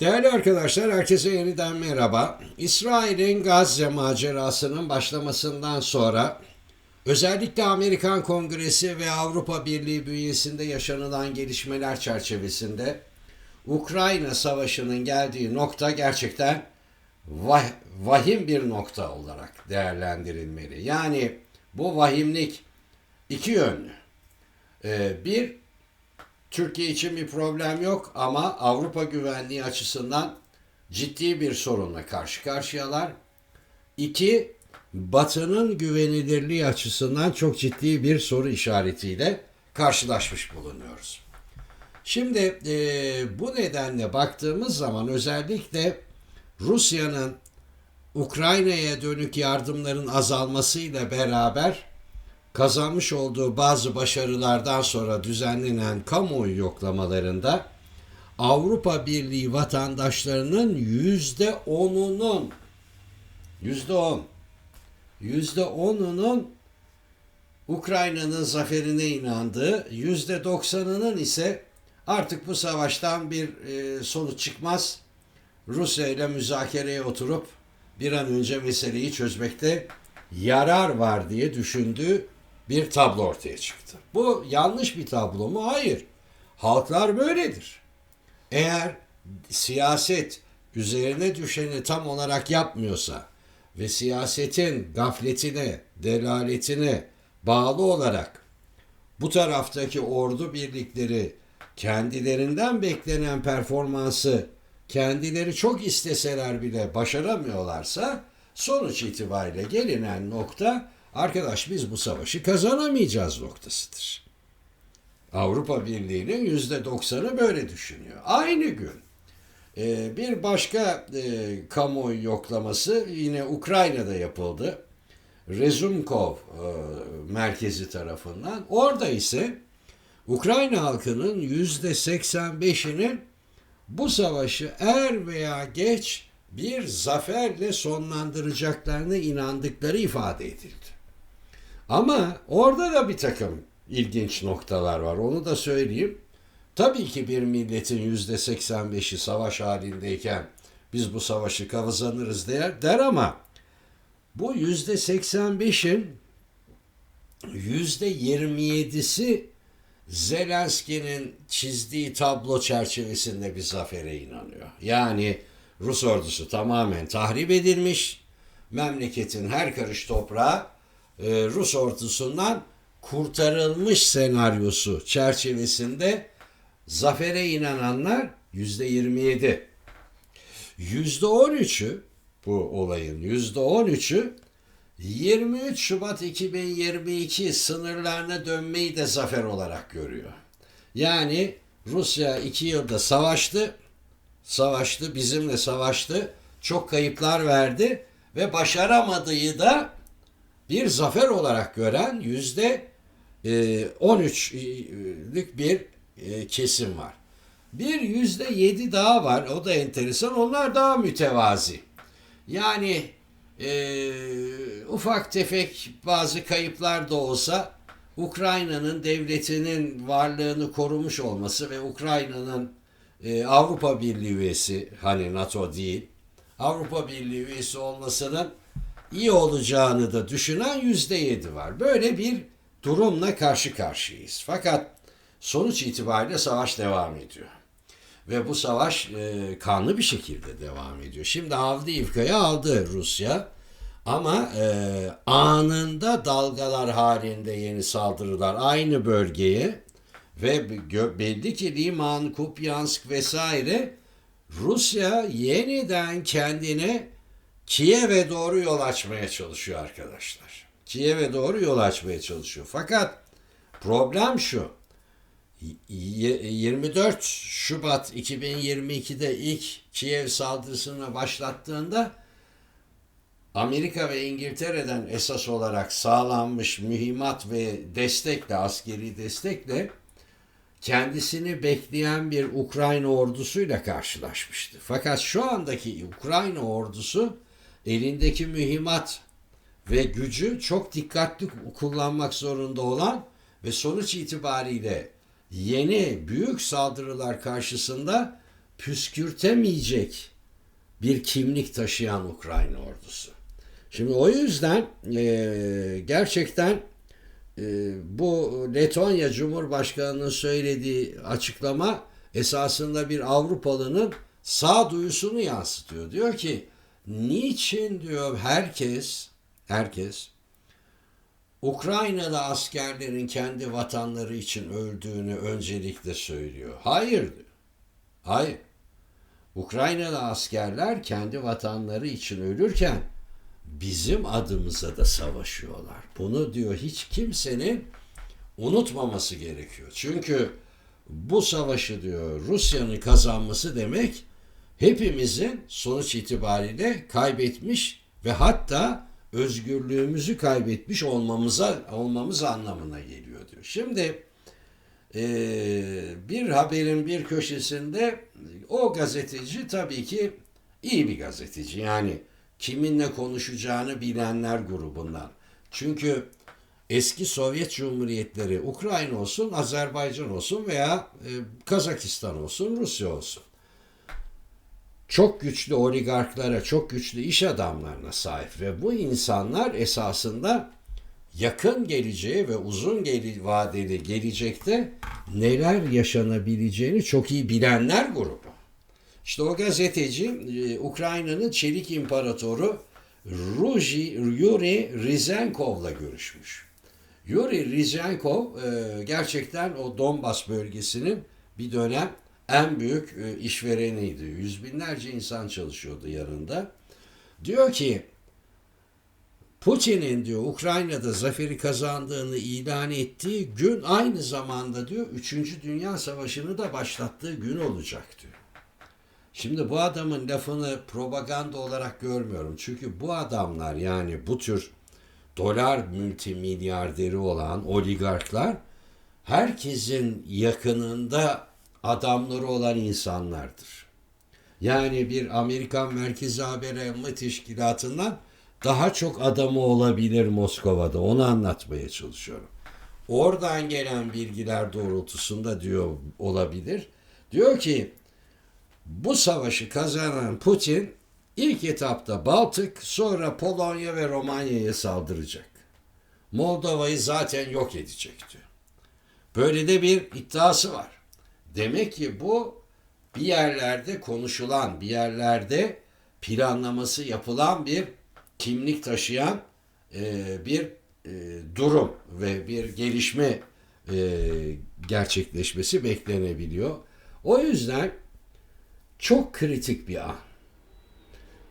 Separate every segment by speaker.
Speaker 1: Değerli arkadaşlar, herkese yeniden merhaba. İsrail'in Gazze macerasının başlamasından sonra özellikle Amerikan Kongresi ve Avrupa Birliği bünyesinde yaşanılan gelişmeler çerçevesinde Ukrayna Savaşı'nın geldiği nokta gerçekten vah- vahim bir nokta olarak değerlendirilmeli. Yani bu vahimlik iki yönlü. Ee, bir, Türkiye için bir problem yok ama Avrupa güvenliği açısından ciddi bir sorunla karşı karşıyalar. İki, Batı'nın güvenilirliği açısından çok ciddi bir soru işaretiyle karşılaşmış bulunuyoruz. Şimdi e, bu nedenle baktığımız zaman özellikle Rusya'nın Ukrayna'ya dönük yardımların azalmasıyla beraber kazanmış olduğu bazı başarılardan sonra düzenlenen kamuoyu yoklamalarında Avrupa Birliği vatandaşlarının yüzde onunun yüzde on yüzde onunun Ukrayna'nın zaferine inandığı, yüzde doksanının ise artık bu savaştan bir e, sonuç çıkmaz. Rusya ile müzakereye oturup bir an önce meseleyi çözmekte yarar var diye düşündüğü bir tablo ortaya çıktı. Bu yanlış bir tablo mu? Hayır. Halklar böyledir. Eğer siyaset üzerine düşeni tam olarak yapmıyorsa ve siyasetin gafletine, delaletine bağlı olarak bu taraftaki ordu birlikleri kendilerinden beklenen performansı kendileri çok isteseler bile başaramıyorlarsa sonuç itibariyle gelinen nokta arkadaş biz bu savaşı kazanamayacağız noktasıdır. Avrupa Birliği'nin yüzde doksanı böyle düşünüyor. Aynı gün e, bir başka e, kamuoyu yoklaması yine Ukrayna'da yapıldı. Rezumkov e, merkezi tarafından. Orada ise Ukrayna halkının yüzde 85'inin bu savaşı er veya geç bir zaferle sonlandıracaklarına inandıkları ifade edildi. Ama orada da bir takım ilginç noktalar var. Onu da söyleyeyim. Tabii ki bir milletin yüzde 85'i savaş halindeyken biz bu savaşı kazanırız der, der ama bu yüzde 85'in yüzde 27'si Zelenski'nin çizdiği tablo çerçevesinde bir zafere inanıyor. Yani Rus ordusu tamamen tahrip edilmiş, memleketin her karış toprağı e, Rus ordusundan kurtarılmış senaryosu çerçevesinde zafere inananlar yüzde 27. Yüzde 13'ü bu olayın yüzde 13'ü 23 Şubat 2022 sınırlarına dönmeyi de zafer olarak görüyor. Yani Rusya iki yılda savaştı, savaştı, bizimle savaştı, çok kayıplar verdi ve başaramadığı da bir zafer olarak gören yüzde 13'lük bir e, kesim var. Bir yüzde yedi daha var. O da enteresan. Onlar daha mütevazi. Yani e, ufak tefek bazı kayıplar da olsa Ukrayna'nın devletinin varlığını korumuş olması ve Ukrayna'nın e, Avrupa Birliği üyesi hani NATO değil Avrupa Birliği üyesi olmasının iyi olacağını da düşünen yüzde yedi var. Böyle bir durumla karşı karşıyayız. Fakat sonuç itibariyle savaş devam ediyor. Ve bu savaş e, kanlı bir şekilde devam ediyor. Şimdi Avdiivka'yı aldı Rusya. Ama e, anında dalgalar halinde yeni saldırılar aynı bölgeye ve belli ki Liman, Kupyansk vesaire Rusya yeniden kendine Kiev'e doğru yol açmaya çalışıyor arkadaşlar. Kiev'e doğru yol açmaya çalışıyor. Fakat problem şu. Y- 24 Şubat 2022'de ilk Kiev saldırısını başlattığında Amerika ve İngiltere'den esas olarak sağlanmış mühimmat ve destekle, askeri destekle kendisini bekleyen bir Ukrayna ordusuyla karşılaşmıştı. Fakat şu andaki Ukrayna ordusu elindeki mühimmat ve gücü çok dikkatli kullanmak zorunda olan ve sonuç itibariyle yeni büyük saldırılar karşısında püskürtemeyecek bir kimlik taşıyan Ukrayna ordusu. Şimdi o yüzden e, gerçekten e, bu Letonya Cumhurbaşkanı'nın söylediği açıklama esasında bir Avrupalının sağduyusunu yansıtıyor. Diyor ki niçin diyor herkes herkes Ukraynalı askerlerin kendi vatanları için öldüğünü öncelikle söylüyor. Hayır diyor. Hayır. Ukraynalı askerler kendi vatanları için ölürken bizim adımıza da savaşıyorlar. Bunu diyor hiç kimsenin unutmaması gerekiyor. Çünkü bu savaşı diyor Rusya'nın kazanması demek hepimizin sonuç itibariyle kaybetmiş ve hatta özgürlüğümüzü kaybetmiş olmamıza olmamız anlamına geliyor diyor. Şimdi eee, bir haberin bir köşesinde o gazeteci tabii ki iyi bir gazeteci. Yani kiminle konuşacağını bilenler grubundan. Çünkü eski Sovyet Cumhuriyetleri Ukrayna olsun, Azerbaycan olsun veya e, Kazakistan olsun, Rusya olsun. Çok güçlü oligarklara, çok güçlü iş adamlarına sahip ve bu insanlar esasında yakın geleceğe ve uzun geli- vadeli gelecekte neler yaşanabileceğini çok iyi bilenler grubu. İşte o gazeteci e, Ukrayna'nın çelik imparatoru Ruji, Yuri Rizenkov'la görüşmüş. Yuri Rizenkov e, gerçekten o Donbas bölgesinin bir dönem en büyük e, işvereniydi. Yüz binlerce insan çalışıyordu yanında. Diyor ki Putin'in diyor Ukrayna'da zaferi kazandığını ilan ettiği gün aynı zamanda diyor 3. Dünya Savaşı'nı da başlattığı gün olacak diyor. Şimdi bu adamın lafını propaganda olarak görmüyorum. Çünkü bu adamlar yani bu tür dolar multimilyarderi olan oligarklar herkesin yakınında adamları olan insanlardır. Yani bir Amerikan Merkezi Haber Emma Teşkilatı'ndan daha çok adamı olabilir Moskova'da. Onu anlatmaya çalışıyorum. Oradan gelen bilgiler doğrultusunda diyor olabilir. Diyor ki bu savaşı kazanan Putin ilk etapta Baltık sonra Polonya ve Romanya'ya saldıracak. Moldova'yı zaten yok edecek diyor. Böyle de bir iddiası var. Demek ki bu bir yerlerde konuşulan, bir yerlerde planlaması yapılan bir kimlik taşıyan e, bir e, durum ve bir gelişme e, gerçekleşmesi beklenebiliyor. O yüzden çok kritik bir an.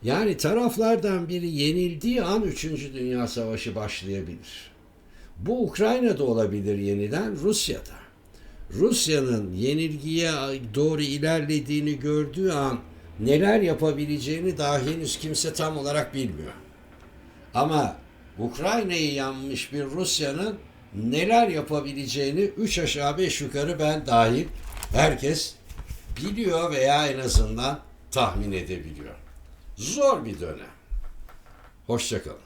Speaker 1: Yani taraflardan biri yenildiği an 3. Dünya Savaşı başlayabilir. Bu Ukrayna'da olabilir yeniden, Rusya'da. Rusya'nın yenilgiye doğru ilerlediğini gördüğü an neler yapabileceğini daha henüz kimse tam olarak bilmiyor. Ama Ukrayna'yı yanmış bir Rusya'nın neler yapabileceğini üç aşağı beş yukarı ben dahil herkes biliyor veya en azından tahmin edebiliyor. Zor bir dönem. Hoşçakalın.